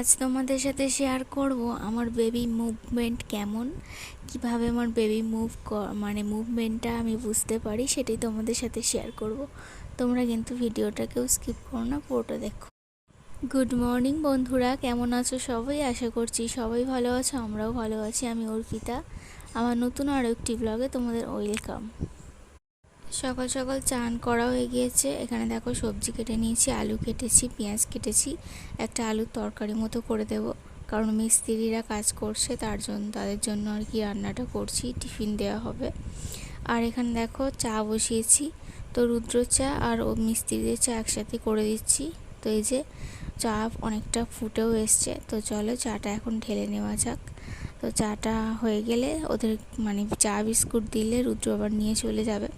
আজ তোমাদের সাথে শেয়ার করব আমার বেবি মুভমেন্ট কেমন? কীভাবে আমার বেবি মুভ মানে মুভমেন্টটা আমি বুঝতে পারি সেটাই তোমাদের সাথে শেয়ার করব। তোমরা কিন্তু ভিডিওটাকেও স্কিপ করো না, পুরোটা দেখো। গুড মর্নিং বন্ধুরা, কেমন আছো সবাই? আশা করছি সবাই ভালো আছো, আমরাও ভালো আছি, আমি অর্পিতা। আমার নতুন আরও একটি ব্লগে তোমাদের ওয়েলকাম সকাল সকাল চান করা হয়ে গিয়েছে এখানে দেখো সবজি কেটে নিয়েছি, আলু কেটেছি, পেঁয়াজ কেটেছি। একটা আলুর তরকারি মতো করে দেব। কারণ মিস্ত্রিরা কাজ করছে, তার জন্য তাদের জন্য আর কি রান্নাটা করছি, টিফিন দেওয়া হবে। আর এখানে দেখো চা বসিয়েছি। তো রুদ্র চা আর ও মিস্ত্রিদের চা একসাথে করে দিচ্ছি। তো এই যে চা অনেকটা ফুটেও এসছে। তো চলো চাটা এখন ঢেলে নেওয়া যাক। তো চাটা হয়ে গেলে ওদের মানে চা বিস্কুট দিলে রুদ্র আবার নিয়ে চলে যাবে।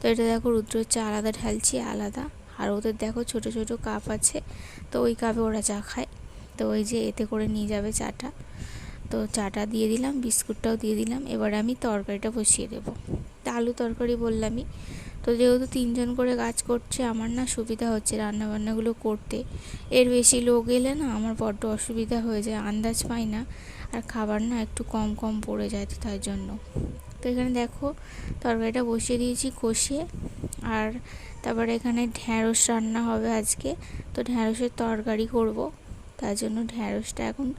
তো এটা দেখো রুদ্র চা আলাদা ঢালছি, আলাদা। আর ওদের দেখো ছোট ছোট কাপ আছে, তো ওই কাপে ওরা চা খায়। তো ওই যে এতে করে নিয়ে যাবে চাটা। তো চাটা দিয়ে দিলাম, বিস্কুটটাও দিয়ে দিলাম। এবার আমি তরকারিটা বসিয়ে দেবো। তা আলু তরকারি বললামই। তো যেহেতু তিনজন করে কাজ করছে, আমার না সুবিধা হচ্ছে রান্নাবান্নাগুলো করতে। এর বেশি লোক এলে না আমার বড্ড অসুবিধা হয়ে যায়, আন্দাজ পাই না। আর খাবার না একটু কম কম পড়ে যায় তো তার জন্য। তো এখানে দেখো, তরকারিটা বসিয়ে দিয়েছি কষিয়ে। আর তারপরে এখানে ঢ্যাঁড়স রান্না হবে আজকে। তো ঢ্যাঁড়সের তরকারি করব। তার জন্য ঢ্যাঁড়সটা এখন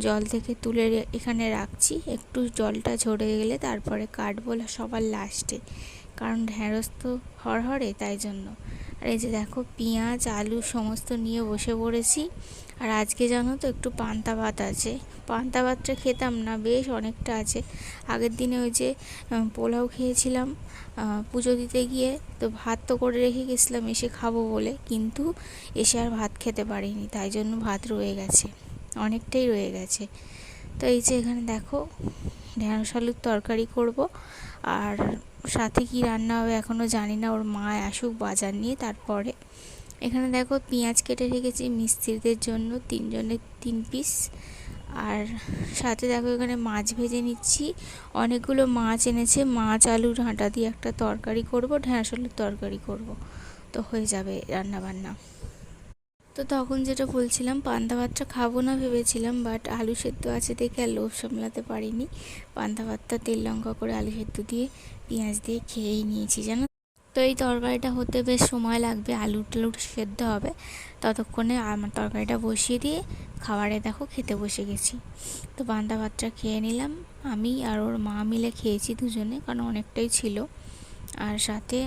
জল থেকে তুলে এখানে রাখছি। একটু জলটা ঝরে গেলে তারপরে কাটবো সবার লাস্টে। কারণ ঢ্যাঁড়স তো হরহরে তাই জন্য। আর এই যে দেখো, পেঁয়াজ, আলু সমস্ত নিয়ে বসে পড়েছি। আর আজকে জানো তো একটু পান্তা ভাত আছে। পান্তা ভাতটা খেতাম না, বেশ অনেকটা আছে। আগের দিনে ওই যে পোলাও খেয়েছিলাম পুজো দিতে গিয়ে। তো ভাত তো করে রেখে গেছিলাম, এসে খাব বলে। কিন্তু এসে আর ভাত খেতে পারিনি, তাই জন্য ভাত রয়ে গেছে। অনেকটাই রয়ে গেছে। তো এই যে এখানে দেখো ঢেঁড়স, আলুর তরকারি করব। আর সাথে কি রান্না হবে এখনও জানি না, ওর মা আসুক বাজার নিয়ে তারপরে। এখানে দেখো পেঁয়াজ কেটে রেখেছি মিস্ত্রিদের জন্য, তিনজনের তিন পিস। আর সাথে দেখো এখানে মাছ ভেজে নিচ্ছি। অনেকগুলো মাছ এনেছে, মাছ আলু ডাঁটা দিয়ে একটা তরকারি করব ঢ্যাঁড়স আলুর তরকারি করব। তো হয়ে যাবে রান্না বান্না তো তখন যেটা বলছিলাম, পান্তা ভাতটা খাব না ভেবেছিলাম বাট আলু সেদ্ধ আছে দেখে আর লোভ সামলাতে পারিনি। পান্তা ভাতটা তেল লঙ্কা করে আলু সেদ্ধ দিয়ে, পেঁয়াজ দিয়ে খেয়েই নিয়েছি, জানো? তো এই তরকারিটা হতে বেশ সময় লাগবে, আলু টালু সেদ্ধ হবে। ততক্ষণে আমার তরকারিটা বসিয়ে দিয়ে খাবারে দেখো খেতে বসে গেছি। তো পান্তা ভাতটা খেয়ে নিলাম। আমি আর ওর মা মিলে খেয়েছি দুজনে, কারণ অনেকটাই ছিল। আর সাথে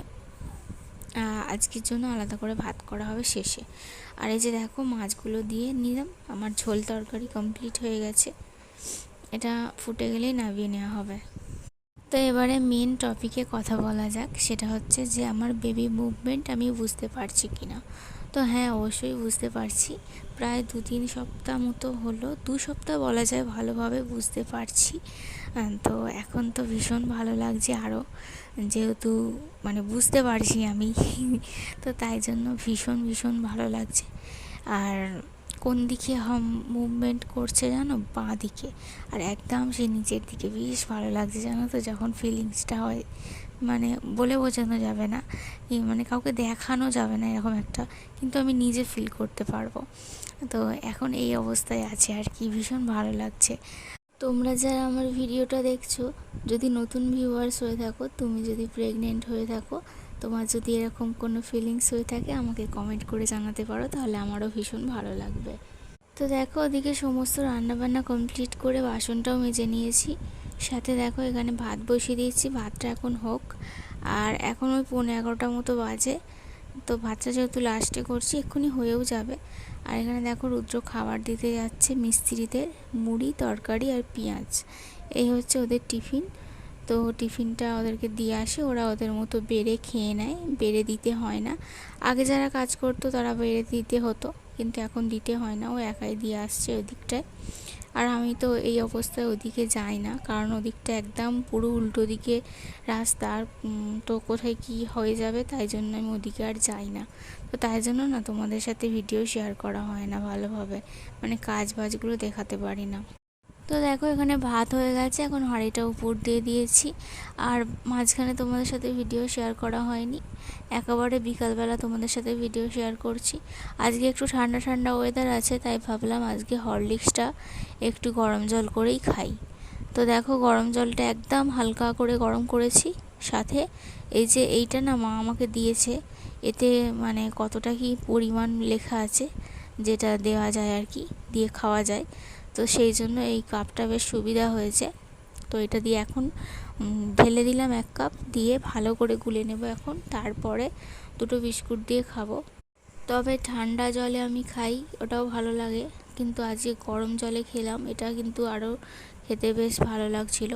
আজকের জন্য আলাদা করে ভাত করা হবে শেষে। আর এই যে দেখো মাছগুলো দিয়ে নিলাম। আমার ঝোল তরকারি কমপ্লিট হয়ে গেছে। এটা ফুটে গেলেই নামিয়ে নেওয়া হবে। তো এবারে মেন টপিকে কথা বলা যাক। সেটা হচ্ছে যে, আমার বেবি মুভমেন্ট আমি বুঝতে পারছি কি না তো হ্যাঁ অবশ্যই বুঝতে পারছি। প্রায় দু তিন সপ্তাহ মতো হলো। দু সপ্তাহ বলা যায় ভালোভাবে বুঝতে পারছি। তো এখন তো ভীষণ ভালো লাগছে আরও যেহেতু মানে বুঝতে পারছি আমি। তো তাই জন্য ভীষণ ভীষণ ভালো লাগছে। আর কোন দিকে হম মুভমেন্ট করছে জানো? বাঁ দিকে। আর একদম সে নিচের দিকে। বেশ ভালো লাগছে জানো তো, যখন ফিলিংসটা হয়। মানে বলে বোঝানো যাবে না। মানে কাউকে দেখানো যাবে না এরকম একটা। কিন্তু আমি নিজে ফিল করতে পারব। তো এখন এই অবস্থায় আছে আর কি। ভীষণ ভালো লাগছে। তোমরা যারা আমার ভিডিওটা দেখছ, যদি নতুন ভিউয়ার্স হয়ে থাকো, তুমি যদি প্রেগনেন্ট হয়ে থাকো তোমার যদি এরকম কোনো ফিলিংস হয়ে থাকে, আমাকে কমেন্ট করে জানাতে পারো, তাহলে আমারও ভীষণ ভালো লাগবে। তো দেখো, ওদিকে সমস্ত রান্নাবান্না কমপ্লিট করে বাসনটাও মেজে নিয়েছি। সাথে দেখো, এখানে ভাত বসিয়ে দিয়েছি, ভাতটা এখন হোক। আর এখন ওই পনেরো এগারোটার মতো বাজে। তো ভাতটা যেহেতু লাস্টে করছি, এক্ষুনি হয়েও যাবে। আর এখানে দেখো, রুদ্র খাবার দিতে যাচ্ছে, মিস্ত্রিদের মুড়ি, তরকারি আর পেঁয়াজ। এই হচ্ছে ওদের টিফিন তো টিফিনটা ওদেরকে দিয়ে আসে, ওরা ওদের মতো বেড়ে খেয়ে নেয়, বেড়ে দিতে হয় না। আগে যারা কাজ করতো তারা বেড়ে দিতে হতো, কিন্তু এখন দিতে হয় না, ও একাই দিয়ে আসছে ওদিকটায়। আর আমি তো এই অবস্থায় ওদিকে যাই না, কারণ ওদিকটা একদম পুরো উল্টো দিকে রাস্তা, আর তো কোথায় কি হয়ে যাবে তাই জন্য আমি ওদিকে আর যাই না। তো তাই জন্য না তোমাদের সাথে ভিডিও শেয়ার করা হয় না ভালোভাবে মানে কাজ বাজগুলো দেখাতে পারি না। তো দেখো এখানে ভাত হয়ে গেছে, এখন হাঁড়িটা উপর দিয়ে দিয়েছি। আর মাঝখানে তোমাদের সাথে ভিডিও শেয়ার করা হয়নি। একেবারে বিকালবেলা তোমাদের সাথে ভিডিও শেয়ার করছি। আজকে একটু ঠান্ডা ঠান্ডা ওয়েদার আছে, তাই ভাবলাম আজকে হরলিক্সটা একটু গরম জল করেই খাই। তো দেখো গরম জলটা একদম হালকা করে গরম করেছি। সাথে এই যে এইটা না মা আমাকে দিয়েছে, এতে মানে কতটা কি পরিমাণ লেখা আছে, যেটা দেওয়া যায় আর কি, দিয়ে খাওয়া যায়। তো সেই জন্য এই কাপটা বেশ সুবিধা হয়েছে। তো এটা দিয়ে এখন ঢেলে দিলাম এক কাপ, দিয়ে ভালো করে গুলে নেব এখন। তারপরে দুটো বিস্কুট দিয়ে খাব। তবে ঠান্ডা জলে আমি খাই, ওটাও ভালো লাগে। কিন্তু আজকে গরম জলে খেলাম, এটা কিন্তু আরও খেতে বেশ ভালো লাগছিল।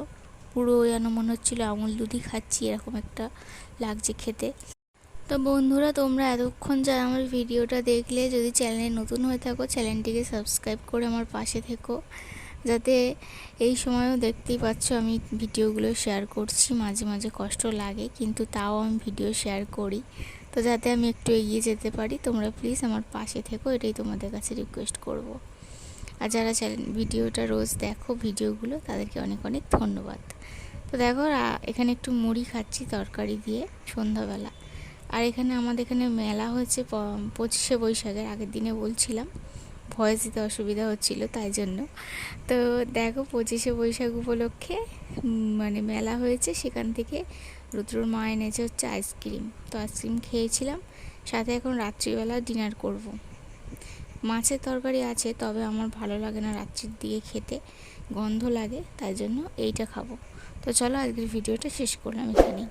পুরো যেন মনে হচ্ছিল আমুল দুধই খাচ্ছি, এরকম একটা লাগছে খেতে। তো বন্ধুরা, তোমরা এতক্ষণ যা আমার ভিডিওটা দেখলে, যদি চ্যানেলে নতুন হয়ে থাকো, চ্যানেলটিকে সাবস্ক্রাইব করে আমার পাশে থেকো। যাতে এই সময়ও দেখতেই পাচ্ছ, আমি ভিডিওগুলো শেয়ার করছি। মাঝে মাঝে কষ্ট লাগে, কিন্তু তাও আমি ভিডিও শেয়ার করি। তো যাতে আমি একটু এগিয়ে যেতে পারি, তোমরা প্লিজ আমার পাশে থেকো, এটাই তোমাদের কাছে রিকোয়েস্ট করব। আর যারা চ্যানেল ভিডিওটা রোজ দেখো, ভিডিওগুলো, তাদেরকে অনেক অনেক ধন্যবাদ। তো দেখো এখানে একটু মুড়ি খাচ্ছি তরকারি দিয়ে, সন্ধ্যাবেলা। আর এখানে আমাদের এখানে মেলা হয়েছে পঁচিশে বৈশাখের, আগের দিনে বলছিলাম। ভয়েস দিতে অসুবিধা হচ্ছিল, তাই জন্য। তো দেখো পঁচিশে বৈশাখ উপলক্ষে মানে মেলা হয়েছে, সেখান থেকে রুদ্রর মা এনেছে হচ্ছে আইসক্রিম। তো আইসক্রিম খেয়েছিলাম, সাথে এখন রাত্রিবেলা ডিনার করব। মাছের তরকারি আছে, তবে আমার ভালো লাগে না রাত্রির দিকে খেতে, গন্ধ লাগে, তাই জন্য এইটা খাব। তো চলো আজকের ভিডিওটা শেষ করলাম এখানেই।